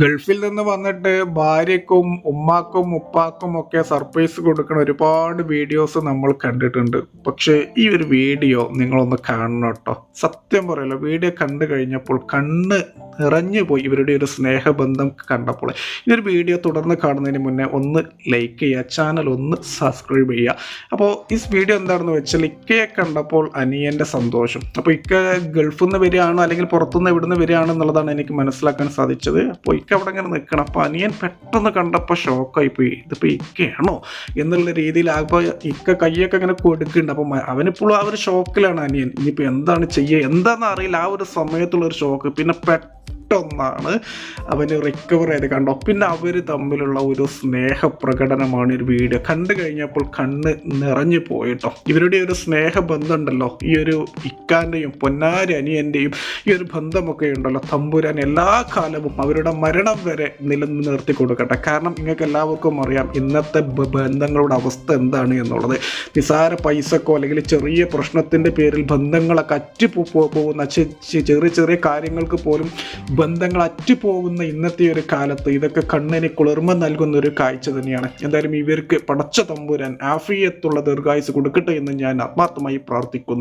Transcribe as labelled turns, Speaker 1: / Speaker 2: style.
Speaker 1: ഗൾഫിൽ നിന്ന് വന്നിട്ട് ഭാര്യക്കും ഉമ്മാക്കും ഉപ്പാക്കും ഒക്കെ സർപ്രൈസ് കൊടുക്കുന്ന ഒരുപാട് വീഡിയോസ് നമ്മൾ കണ്ടിട്ടുണ്ട്. പക്ഷേ ഈ ഒരു വീഡിയോ നിങ്ങളൊന്ന് കാണണം കേട്ടോ. സത്യം പറയല്ലോ വീഡിയോ കണ്ടു കഴിഞ്ഞപ്പോൾ കണ്ണ് നിറഞ്ഞു പോയി ഇവരുടെ ഒരു സ്നേഹബന്ധം കണ്ടപ്പോൾ. ഈ ഒരു വീഡിയോ തുടർന്ന് കാണുന്നതിന് മുന്നേ ഒന്ന് ലൈക്ക് ചെയ്യുക ചാനൽ ഒന്ന് സബ്സ്ക്രൈബ് ചെയ്യുക. അപ്പോൾ ഈ വീഡിയോ എന്താണെന്ന് വെച്ചാൽ ഇക്കയെ കണ്ടപ്പോൾ അനിയന്റെ സന്തോഷം. അപ്പോൾ ഇക്ക ഗൾഫിൽ നിന്ന് വരികയാണോ അല്ലെങ്കിൽ പുറത്തുനിന്ന് ഇവിടുന്ന് വരികയാണോ എന്നുള്ളതാണ് എനിക്ക് മനസ്സിലാക്കാൻ സാധിച്ചത്. അപ്പോൾ ഇക്ക അവിടെ ഇങ്ങനെ നിൽക്കണം. അപ്പോൾ അനിയൻ പെട്ടെന്ന് കണ്ടപ്പോൾ ഷോക്കായി പോയി ഇതിപ്പോൾ ഇക്കയാണോ എന്നുള്ള രീതിയിൽ അപ്പോൾ ഇക്ക കൈയൊക്കെ ഇങ്ങനെ കൊടുക്കുന്നുണ്ട്. അപ്പോൾ അവനിപ്പോഴും ആ ഒരു ഷോക്കിലാണ് അനിയൻ. ഇനിയിപ്പോൾ എന്താണ് ചെയ്യുക? എന്താണെന്ന് അറിയില്ല. ആ ഒരു സമയത്തുള്ള ഒരു ഷോക്ക് പിന്നെ പെട്ടെന്നാണ് അവന് റിക്കവർ ചെയ്ത് കണ്ടോ? പിന്നെ അവർ തമ്മിലുള്ള ഒരു സ്നേഹപ്രകടനമാണ് ഒരു വീഡിയോ കണ്ടു കഴിഞ്ഞപ്പോൾ കണ്ണ് നിറഞ്ഞു പോയിട്ടോ. ഇവരുടെ ഒരു സ്നേഹബന്ധം ഉണ്ടല്ലോ ഈ ഒരു ഇക്കാന്റെയും പൊന്നാരി അനിയന്റെയും ഈ ഒരു ബന്ധമൊക്കെ ഉണ്ടല്ലോ. തമ്പുരാൻ എല്ലാ കാലവും അവരുടെ മരണം വരെ നിലനിർത്തി കൊടുക്കട്ടെ. കാരണം നിങ്ങൾക്ക് എല്ലാവർക്കും അറിയാം ഇന്നത്തെ ബന്ധങ്ങളുടെ അവസ്ഥ എന്താണ് എന്നുള്ളത്. നിസാര പൈസക്കോ അല്ലെങ്കിൽ ചെറിയ പ്രശ്നത്തിന്റെ പേരിൽ ബന്ധങ്ങളൊക്കെ അറ്റുപോകുന്ന ചെറിയ ചെറിയ കാര്യങ്ങൾക്ക് പോലും ബന്ധങ്ങൾ അറ്റുപോകുന്ന ഇന്നത്തെ ഒരു കാലത്ത് ഇതൊക്കെ കണ്ണിന് കുളിർമ നൽകുന്ന ഒരു കാഴ്ച തന്നെയാണ്. എന്തായാലും ഇവർക്ക് പടച്ച തമ്പുരാൻ ആഫിയത്തുള്ള ദീർഘായുസ് കൊടുക്കട്ടെ എന്ന് ഞാൻ ആത്മാർത്ഥമായി പ്രാർത്ഥിക്കുന്നു.